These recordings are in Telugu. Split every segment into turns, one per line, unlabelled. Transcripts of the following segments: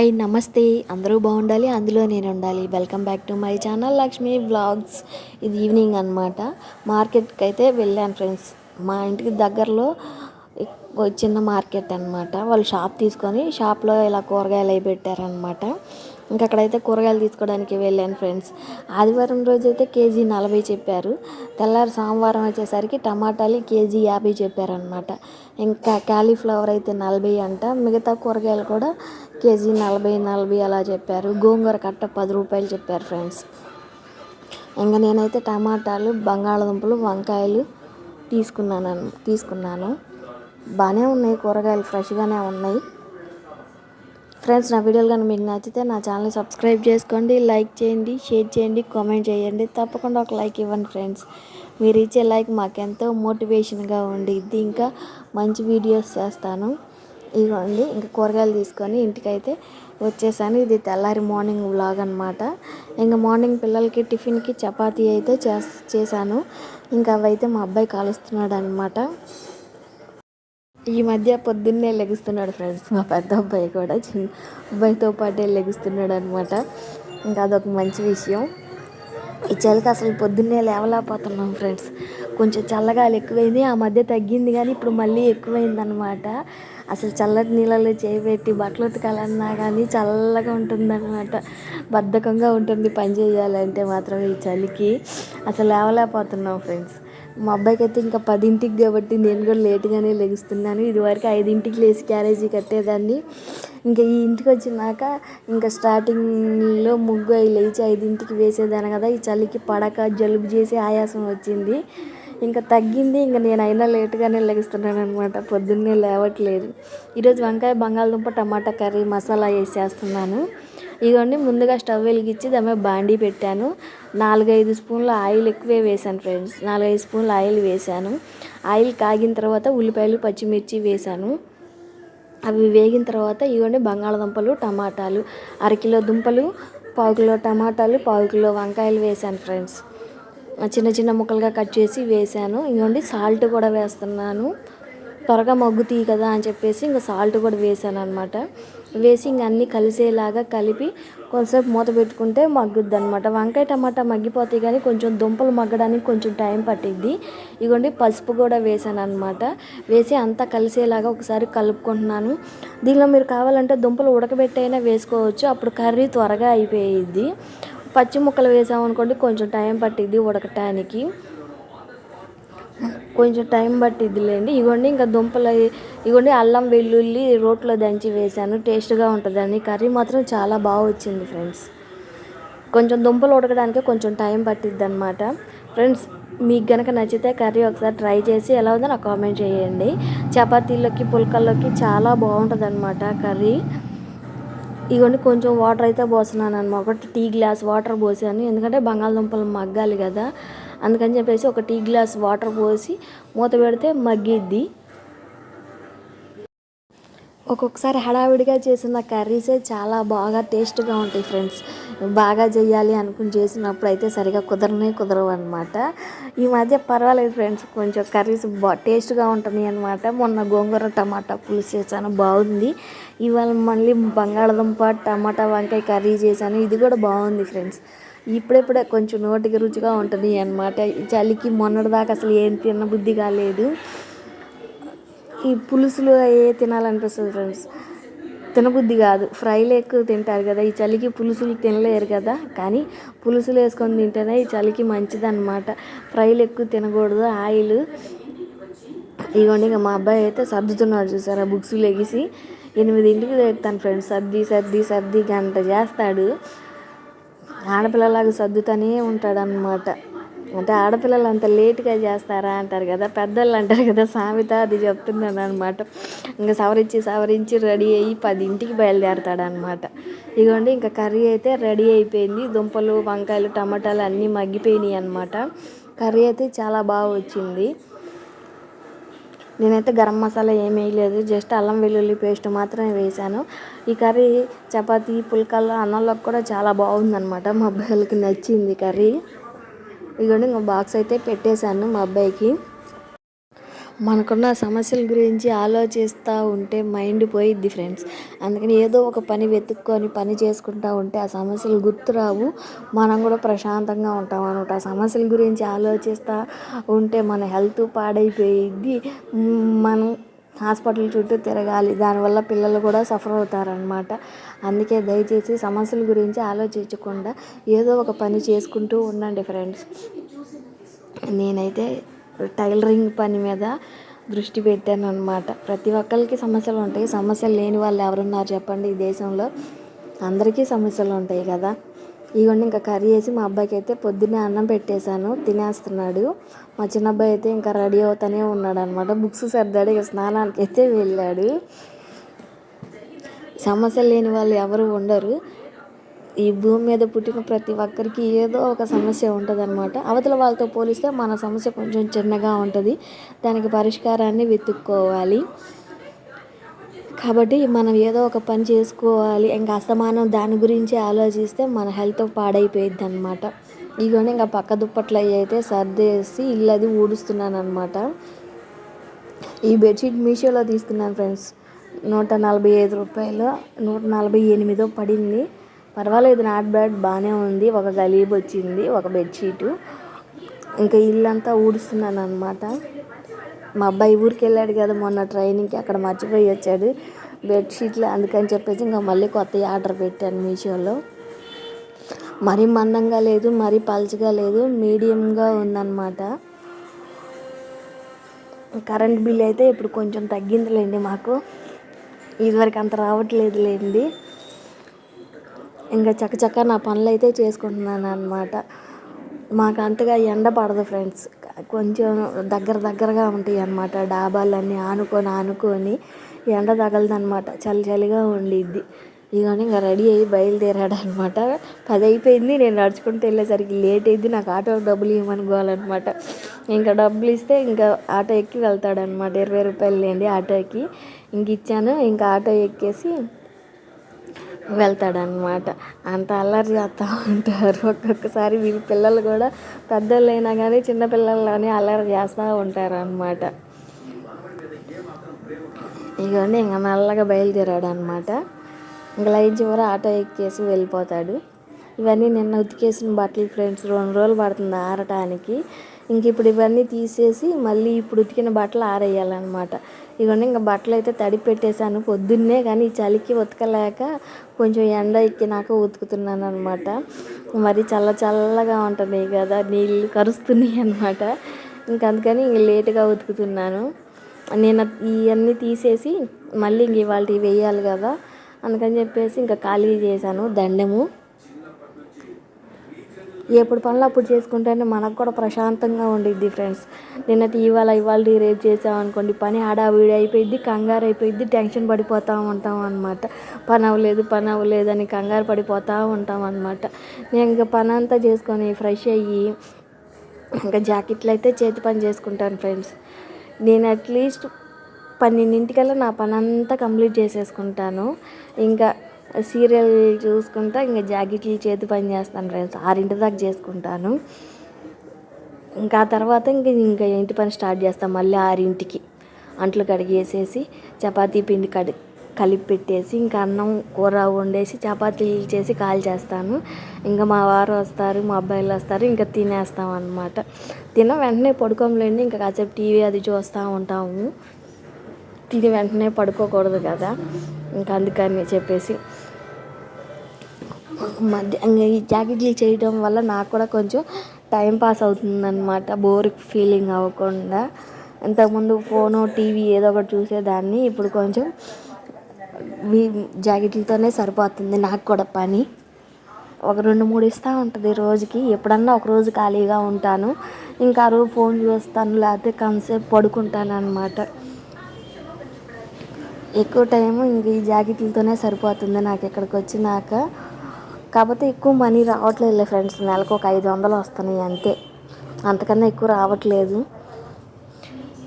హాయ్ నమస్తే. అందరూ బాగుండాలి అందులో నేను ఉండాలి. Welcome back to my channel Lakshmi blogs ఇది ఈవినింగ్ అనమాట మార్కెట్కి అయితే వెళ్ళాను ఫ్రెండ్స్. మా ఇంటికి దగ్గరలో చిన్న మార్కెట్ అనమాట వాళ్ళు షాప్ తీసుకొని షాప్లో ఇలా కూరగాయలు అవి పెట్టారనమాట ఇంకా అక్కడైతే కూరగాయలు తీసుకోవడానికి వెళ్ళాను ఫ్రెండ్స్. ఆదివారం రోజు అయితే కేజీ నలభై చెప్పారు. తెల్లారి సోమవారం వచ్చేసరికి టమాటాలు కేజీ యాభై చెప్పారనమాట ఇంకా క్యాలీఫ్లవర్ అయితే నలభై అంట. మిగతా కూరగాయలు కూడా కేజీ నలభై నలభై అలా చెప్పారు. గోంగూర కట్ట పది రూపాయలు చెప్పారు ఫ్రెండ్స్. ఇంకా నేనైతే టమాటాలు బంగాళదుంపలు వంకాయలు తీసుకున్నాను తీసుకున్నాను. బాగానే ఉన్నాయి కూరగాయలు ఫ్రెష్గానే ఉన్నాయి. ఫ్రెండ్స్ నా వీడియోలు కానీ మీకు నచ్చితే నా ఛానల్ని సబ్స్క్రైబ్ చేసుకోండి లైక్ చేయండి షేర్ చేయండి కామెంట్ చేయండి. తప్పకుండా ఒక లైక్ ఇవ్వండి ఫ్రెండ్స్. మీరు ఇచ్చే లైక్ మాకెంతో మోటివేషన్గా ఉండిద్ది. ఇంకా మంచి వీడియోస్ చేస్తాను. ఇదిగోండి ఇంకా కూరగాయలు తీసుకొని ఇంటికైతే వచ్చేసాను. ఇది తెల్లారి మార్నింగ్ వ్లాగ్ అనమాట ఇంకా మార్నింగ్ పిల్లలకి టిఫిన్కి చపాతీ అయితే చేశాను. ఇంకా అవైతే మా అబ్బాయి కాలుస్తున్నాడు అనమాట ఈ మధ్య పొద్దున్నే లెగుస్తున్నాడు ఫ్రెండ్స్. మా పెద్ద అబ్బాయి కూడా చిన్న అబ్బాయితో పాటే లెగుస్తున్నాడు అనమాట ఇంకా అదొక మంచి విషయం. ఈ చలికి అసలు పొద్దున్నే లేవలేకపోతున్నాం ఫ్రెండ్స్. కొంచెం చల్లగాలి ఎక్కువైంది. ఆ మధ్య తగ్గింది కానీ ఇప్పుడు మళ్ళీ ఎక్కువైంది అనమాట అసలు చల్లటి నీళ్ళలో చేయిబెట్టి బట్టలు ఉతకాలన్నా కానీ చల్లగా ఉంటుందన్నమాట. బద్ధకంగా ఉంటుంది పని చేయాలంటే మాత్రం ఈ చలికి. అసలు లేవలేకపోతున్నాం ఫ్రెండ్స్. మా అబ్బాయికి అయితే ఇంకా పదింటికి కాబట్టి నేను కూడా లేట్గానే లెగుస్తున్నాను. ఇదివరకు ఐదింటికి లేచి క్యారేజీ కట్టేదాన్ని. ఇంకా ఈ ఇంటికి వచ్చినాక ఇంకా స్టార్టింగ్లో ముగ్గు అవి లేచి ఐదింటికి వేసేదాన్ని కదా. ఈ చలికి పడక జలుబు చేసి ఆయాసం వచ్చింది. ఇంకా తగ్గింది ఇంకా నేను అయినా లేట్గానే లెగిస్తున్నాను అనమాట పొద్దున్నే లేవట్లేదు. ఈరోజు వంకాయ బంగాళదుంప టమాటా కర్రీ మసాలా వేసేస్తున్నాను ఇదిగోండి ముందుగా స్టవ్ వెలిగించి దాని బాండీ పెట్టాను. నాలుగైదు స్పూన్ల ఆయిల్ ఎక్కువే వేసాను ఫ్రెండ్స్. నాలుగైదు స్పూన్ల ఆయిల్ వేసాను ఆయిల్ కాగిన తర్వాత ఉల్లిపాయలు పచ్చిమిర్చి వేసాను అవి వేగిన తర్వాత ఇవ్వండి బంగాళదుంపలు టమాటాలు అరకిలో దుంపలు పావు కిలో టమాటాలు పావు కిలో వంకాయలు వేసాను ఫ్రెండ్స్. చిన్న చిన్న ముక్కలుగా కట్ చేసి వేసాను ఇవ్వండి సాల్ట్ కూడా వేస్తున్నాను. త్వరగా మగ్గుతాయి కదా అని చెప్పేసి ఇంకా సాల్ట్ కూడా వేసాను అనమాట వేసి ఇంక అన్నీ కలిసేలాగా కలిపి కొంచెంసేపు మూత పెట్టుకుంటే మగ్గుద్ది అనమాట వంకాయ టమాటా మగ్గిపోతాయి కానీ కొంచెం దుంపలు మగ్గడానికి కొంచెం టైం పట్టిద్ది. ఇగోండి పసుపు కూడా వేసాను అనమాట వేసి అంతా కలిసేలాగా ఒకసారి కలుపుకుంటున్నాను. దీనిలో మీరు కావాలంటే దుంపలు ఉడకబెట్టైనా వేసుకోవచ్చు. అప్పుడు కర్రీ త్వరగా అయిపోయిద్ది. పచ్చి ముక్కలు వేసామనుకోండి కొంచెం టైం పట్టిద్ది ఉడకటానికి. కొంచెం టైం పట్టిద్దిలేండి. ఇగోండి ఇంకా దుంపలు ఇగోండి అల్లం వెల్లుల్లి రోట్లో దంచి వేసాను. టేస్ట్గా ఉంటుందని కర్రీ మాత్రం చాలా బాగా వచ్చింది ఫ్రెండ్స్. కొంచెం దుంపలు ఉడకడానికి కొంచెం టైం పట్టిద్ది అనమాట ఫ్రెండ్స్ మీకు కనుక నచ్చితే కర్రీ ఒకసారి ట్రై చేసి ఎలా ఉందో నాకు కామెంట్ చేయండి. చపాతీలోకి పుల్కల్లోకి చాలా బాగుంటుంది అనమాట కర్రీ. ఇవన్నీ కొంచెం వాటర్ అయితే పోస్తున్నాను అనమాట ఒకటి టీ గ్లాస్ వాటర్ పోసాను. ఎందుకంటే బంగాళదుంపలు మగ్గాలి కదా. అందుకని చెప్పేసి ఒక టీ గ్లాస్ వాటర్ పోసి మూత పెడితే మగ్గిద్ది. ఒక్కొక్కసారి హడావిడిగా చేసిన కర్రీసే చాలా బాగా టేస్ట్గా ఉంటాయి ఫ్రెండ్స్. బాగా చేయాలి అనుకుని చేసినప్పుడు అయితే సరిగా కుదరనే కుదరవు అనమాట ఈ మధ్య పర్వాలేదు ఫ్రెండ్స్ కొంచెం కర్రీస్ బా టేస్ట్గా ఉంటున్నాయి అనమాట మొన్న గోంగూర టమాటా పులుసు చేశాను బాగుంది. ఇవాళ మళ్ళీ బంగాళదుంప టమాటా వంకాయ కర్రీ చేశాను ఇది కూడా బాగుంది ఫ్రెండ్స్. ఇప్పుడెప్పుడే కొంచెం నోటికి రుచిగా ఉంటుంది అనమాట చలికి మొన్నటిదాకా అసలు ఏం తిన్న బుద్ధి కాలేదు. ఈ పులుసులు ఏ తినాలనిపిస్తుంది ఫ్రెండ్స్ తినబుద్ధి కాదు. ఫ్రైలు ఎక్కువ తింటారు కదా ఈ చలికి పులుసులు తినలేరు కదా. కానీ పులుసులు వేసుకొని తింటేనే ఈ చలికి మంచిదన్నమాట. ఫ్రైలు ఎక్కువ తినకూడదు ఆయిల్. ఇదిగోండి ఇక మా అబ్బాయి అయితే సర్దుతున్నాడు చూసారా బుక్స్ లెగిసి. ఎనిమిదింటికి తెస్తాను ఫ్రెండ్స్ సర్ది సర్ది సర్ది గంట చేస్తాడు. ఆడపిల్లలాగా సర్దుతూనే ఉంటాడనమాట అంటే ఆడపిల్లలు అంత లేట్గా చేస్తారా అంటారు కదా పెద్దోళ్ళు అంటారు కదా సామెత అది చెప్తున్నాను అనమాట ఇంకా సవరించి సవరించి రెడీ అయ్యి పదింటికి బయలుదేరతాడు అనమాట ఇదిగోండి ఇంకా కర్రీ అయితే రెడీ అయిపోయింది. దుంపలు వంకాయలు టమాటాలు అన్నీ మగ్గిపోయినాయి అనమాట. కర్రీ అయితే చాలా బాగా వచ్చింది. నేనైతే గరం మసాలా ఏం వేయలేదు జస్ట్ అల్లం వెల్లుల్లి పేస్ట్ మాత్రమే వేసాను ఈ కర్రీ చపాతీ పుల్కాలు అన్నంలోకి కూడా చాలా బాగుందన్నమాట మా అబ్బాయిలకి నచ్చింది కర్రీ. ఇదిగోండి ఇంకా బాక్స్ అయితే పెట్టేశాను మా అబ్బాయికి. మనకున్న సమస్యల గురించి ఆలోచిస్తూ ఉంటే మైండ్ పోయిద్ది ఫ్రెండ్స్ అందుకని ఏదో ఒక పని వెతుక్కొని పని చేసుకుంటూ ఉంటే ఆ సమస్యలు గుర్తురావు మనం కూడా ప్రశాంతంగా ఉంటాం అనమాట ఆ సమస్యల గురించి ఆలోచిస్తూ ఉంటే మన హెల్త్ పాడైపోయిద్ది. మనం హాస్పిటల్ చుట్టూ తిరగాలి. దానివల్ల పిల్లలు కూడా సఫర్ అవుతారనమాట అందుకే దయచేసి సమస్యల గురించి ఆలోచించకుండా ఏదో ఒక పని చేసుకుంటూ ఉండండి ఫ్రెండ్స్. నేనైతే టైలరింగ్ పని మీద దృష్టి పెట్టాను అనమాట ప్రతి ఒక్కరికి సమస్యలు ఉంటాయి. సమస్యలు లేని వాళ్ళు ఎవరున్నారు చెప్పండి ఈ దేశంలో? అందరికీ సమస్యలు ఉంటాయి కదా. ఇవన్నీ ఇంకా కర్రీ వేసి మా అబ్బాయికి అయితే పొద్దున్నే అన్నం పెట్టేశాను తినేస్తున్నాడు. మా చిన్న అబ్బాయి అయితే ఇంకా రెడీ అవుతానే ఉన్నాడు అనమాట బుక్స్ సర్దాడు ఇక స్నానానికి అయితే వెళ్ళాడు. సమస్యలు లేని వాళ్ళు ఎవరు ఉండరు. ఈ భూమి మీద పుట్టిన ప్రతి ఒక్కరికి ఏదో ఒక సమస్య ఉంటుంది అనమాట అవతల వాళ్ళతో పోలిస్తే మన సమస్య కొంచెం చిన్నగా ఉంటుంది. దానికి పరిష్కారాన్ని వెతుక్కోవాలి. కాబట్టి మనం ఏదో ఒక పని చేసుకోవాలి. ఇంకా అస్తమానం దాని గురించి ఆలోచిస్తే మన హెల్త్ పాడైపోయిద్ది అనమాట ఇవన్నీ ఇంకా పక్క దుప్పట్లు అవి అయితే సర్దేసి ఇల్లు అది ఊడుస్తున్నాను అనమాట ఈ బెడ్షీట్ మీషోలో తీసుకున్నాను ఫ్రెండ్స్. నూట నలభై ఐదు రూపాయలు నూట నలభై ఎనిమిదో పడింది. పర్వాలేదు నాట్ బ్యాడ్ బాగానే ఉంది. ఒక గలీబ్ వచ్చింది ఒక బెడ్షీటు. ఇంకా ఇల్లంతా ఊడుస్తున్నాను అనమాట మా అబ్బాయి ఊరికి వెళ్ళాడు కదా మొన్న ట్రైనింగ్కి అక్కడ మర్చిపోయి వచ్చాడు బెడ్షీట్లు. అందుకని చెప్పేసి ఇంకా మళ్ళీ కొత్త ఆర్డర్ పెట్టాను మీషోలో. మరీ మందంగా లేదు మరీ పల్చగా లేదు మీడియంగా ఉందన్నమాట. కరెంట్ బిల్ అయితే ఇప్పుడు కొంచెం తగ్గిందిలేండి మాకు. ఇదివరకు అంత రావట్లేదులేండి. ఇంకా చక్కచక్క నా పనులు అయితే చేసుకుంటున్నాను అనమాట మాకు అంతగా ఎండ పడదు ఫ్రెండ్స్. కొంచెం దగ్గర దగ్గరగా ఉంటాయి అన్నమాట డాబాలన్నీ ఆనుకొని ఆనుకొని ఎండ తగలదనమాట చలి చలిగా ఉండిద్ది. ఇవన్నీ ఇంకా రెడీ అయ్యి బయలుదేరాడు అనమాట పది అయిపోయింది నేను నడుచుకుంటూ వెళ్ళేసరికి లేట్ అయింది నాకు ఆటో డబ్బులు ఇవ్వమనుకోవాలన్నమాట ఇంకా డబ్బులు ఇస్తే ఇంకా ఆటో ఎక్కి వెళ్తాడనమాట ఇరవై రూపాయలు లేండి ఆటోకి. ఇంక ఇచ్చాను. ఇంకా ఆటో ఎక్కేసి వెళ్తాడనమాట అంత అల్లరి చేస్తూ ఉంటారు. ఒక్కొక్కసారి వీళ్ళ పిల్లలు కూడా పెద్దోళ్ళు అయినా కానీ చిన్నపిల్లల్లోనే అల్లరి చేస్తూ ఉంటారు అనమాట ఇవన్నీ ఇంకా మెల్లగా బయలుదేరాడు అనమాట ఇంకా లైట్ చివర ఆటో ఎక్కేసి వెళ్ళిపోతాడు. ఇవన్నీ నిన్న ఉతికేసిన బట్టలు ఫ్రెండ్స్ రెండు రోజులు పడుతుంది ఆరటానికి. ఇంక ఇప్పుడు ఇవన్నీ తీసేసి మళ్ళీ ఇప్పుడు ఉతికిన బట్టలు ఆరేయాలన్నమాట. ఇవన్నీ ఇంకా బట్టలు అయితే తడి పెట్టేశాను. పొద్దున్నే కానీ చలికి ఉతకలేక కొంచెం ఎండ ఎక్కినాక ఉతుకుతున్నాను అనమాట మరి చల్ల చల్లగా ఉంటుంది కదా నీళ్ళు కరుస్తున్నాయి అనమాట ఇంక అందుకని ఇంక లేటుగా ఉతుకుతున్నాను. నేను ఇవన్నీ తీసేసి మళ్ళీ ఇంక ఇవాళ వేయాలి కదా అందుకని చెప్పేసి ఇంకా ఖాళీ చేశాను దండము. ఎప్పుడు పనులు అప్పుడు చేసుకుంటేనే మనకు కూడా ప్రశాంతంగా ఉండిద్ది ఫ్రెండ్స్. నిన్న ఇవాళ ఇవాళ రేపు చేసామనుకోండి పని హడావిడి అయిపోయింది కంగారు అయిపోయింది టెన్షన్ పడిపోతూ ఉంటాం అనమాట పని అవ్వలేదు పని అవ్వలేదు అని కంగారు పడిపోతూ ఉంటాం అనమాట నేను ఇంకా పని అంతా చేసుకొని ఫ్రెష్ అయ్యి ఇంకా జాకెట్లు అయితే చేతి పని చేసుకుంటాను ఫ్రెండ్స్. నేను అట్లీస్ట్ పన్నెండింటికల్లా నా పని అంతా కంప్లీట్ చేసేసుకుంటాను. ఇంకా సీరియల్ చూసుకుంటా ఇంకా జాకెట్లు చేతి పని చేస్తాను ఫ్రెండ్స్. ఆరింటి దాకా చేసుకుంటాను. ఇంకా ఆ తర్వాత ఇంకా ఇంకా ఇంటి పని స్టార్ట్ చేస్తాను మళ్ళీ ఆరింటికి. అంట్లు కడిగేసేసి చపాతీ పిండి కడి కలిపి పెట్టేసి ఇంకా అన్నం కూర వండేసి చపాతీలు చేసి కాల్ చేస్తాను. ఇంకా మా వారు వస్తారు మా అబ్బాయిలు వస్తారు ఇంకా తినేస్తాం అనమాట తిన వెంటనే పడుకోంలేండి ఇంకా కాసేపు టీవీ అది చూస్తూ ఉంటాము. తిని వెంటనే పడుకోకూడదు కదా. ఇంకా అందుకని చెప్పేసి మధ్య ఈ జాకెట్లు చేయడం వల్ల నాకు కూడా కొంచెం టైం పాస్ అవుతుందన్నమాట. బోర్ ఫీలింగ్ అవ్వకుండా. ఇంతకుముందు ఫోను టీవీ ఏదో ఒకటి చూసేదాన్ని. ఇప్పుడు కొంచెం జాకెట్లతోనే సరిపోతుంది. నాకు కూడా పని. ఒక రెండు మూడు ఇస్తూ ఉంటుంది రోజుకి. ఎప్పుడన్నా ఒక రోజు ఖాళీగా ఉంటాను. ఇంకా రోజు ఫోన్ చూస్తాను లేకపోతే కాసేపు పడుకుంటాను అనమాట ఎక్కువ టైము ఇంక ఈ జాకెట్లతోనే సరిపోతుంది నాకు ఇక్కడికి వచ్చినాక. కాకపోతే ఎక్కువ మనీ రావట్లేదు ఫ్రెండ్స్ నెలకు ఒక ఐదు వందలు వస్తున్నాయి అంతే. అంతకన్నా ఎక్కువ రావట్లేదు.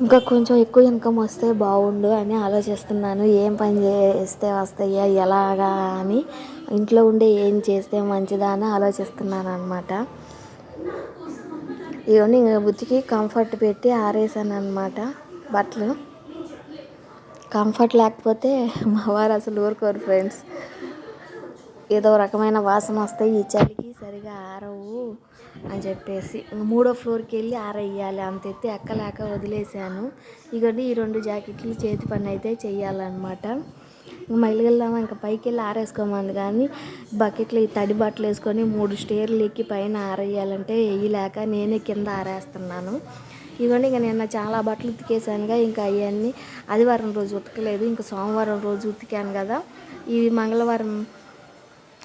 ఇంకా కొంచెం ఎక్కువ ఇన్కమ్ వస్తే బాగుండు అని ఆలోచిస్తున్నాను. ఏం పని చేస్తే వస్తాయా ఎలాగా అని. ఇంట్లో ఉండే ఏం చేస్తే మంచిదా అని ఆలోచిస్తున్నాను అనమాట ఇవన్నీ ఇంకా బుద్ధికి కంఫర్ట్ పెట్టి ఆరేసాను అనమాట బట్టలు. కంఫర్ట్ లేకపోతే మా వారు అసలు ఊరుకోరు ఫ్రెండ్స్. ఏదో రకమైన వాసన వస్తాయి ఈ చలికి సరిగా ఆరవు అని చెప్పేసి మూడో ఫ్లోర్కి వెళ్ళి ఆరేయాలి. అంత ఎత్తి ఎక్కలేక వదిలేశాను. ఇగోండి ఈ రెండు జాకెట్లు చేతి పని అయితే చెయ్యాలన్నమాట. మళ్ళీ వెళ్దామా ఇంకా పైకి వెళ్ళి ఆరేసుకోమంది. కానీ బకెట్లు ఈ తడి బట్టలు వేసుకొని మూడు స్టేర్లు ఎక్కి పైన ఆరేయాలంటే వేయలేక నేనే కింద ఆరేస్తున్నాను. ఇవన్నీ ఇంకా నిన్న చాలా బట్టలు ఉతికేసానుగా ఇంకా అవన్నీ ఆదివారం రోజు ఉతకలేదు ఇంకా సోమవారం రోజు ఉతికాను కదా. ఇవి మంగళవారం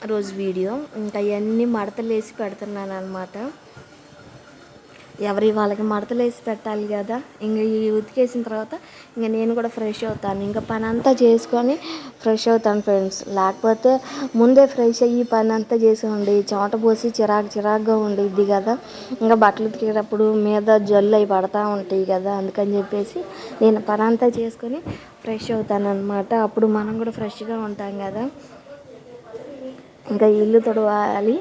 రోజు వీడియో. ఇంకా అవన్నీ మడతలు వేసి పెడుతున్నాను అనమాట ఎవరి వాళ్ళకి మడతలు వేసి పెట్టాలి కదా. ఇంక ఈ ఉతికేసిన తర్వాత ఇంకా నేను కూడా ఫ్రెష్ అవుతాను. ఇంకా పని అంతా చేసుకొని ఫ్రెష్ అవుతాను ఫ్రెండ్స్ లేకపోతే ముందే ఫ్రెష్ అయ్యి పని అంతా చేసి ఉండి చోట పోసి చిరాకు చిరాకుగా ఉండిద్ది కదా. ఇంకా బట్టలు ఉతికేటప్పుడు మీద జల్లు అవి పడతా ఉంటాయి కదా. అందుకని చెప్పేసి నేను పని అంతా చేసుకొని ఫ్రెష్ అవుతాను అనమాట అప్పుడు మనం కూడా ఫ్రెష్గా ఉంటాం కదా. ఇంకా ఇల్లు తుడవాలి.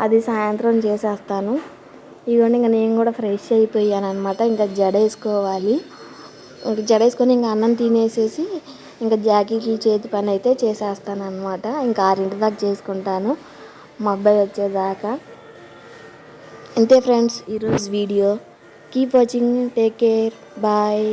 అది సాయంత్రం చేసేస్తాను. ఇదిగోండి ఇంకా నేను కూడా ఫ్రెష్ అయిపోయాను అనమాట ఇంకా జడ వేసుకోవాలి. ఇంకా జడ వేసుకొని ఇంకా అన్నం తినేసేసి ఇంకా జాకీకి చేతి పని అయితే చేసేస్తాను అనమాట ఇంకా ఆరింటి దాకా చేసుకుంటాను. మా అబ్బాయి వచ్చేదాకా. అంతే ఫ్రెండ్స్ ఈరోజు video. Keep watching take care bye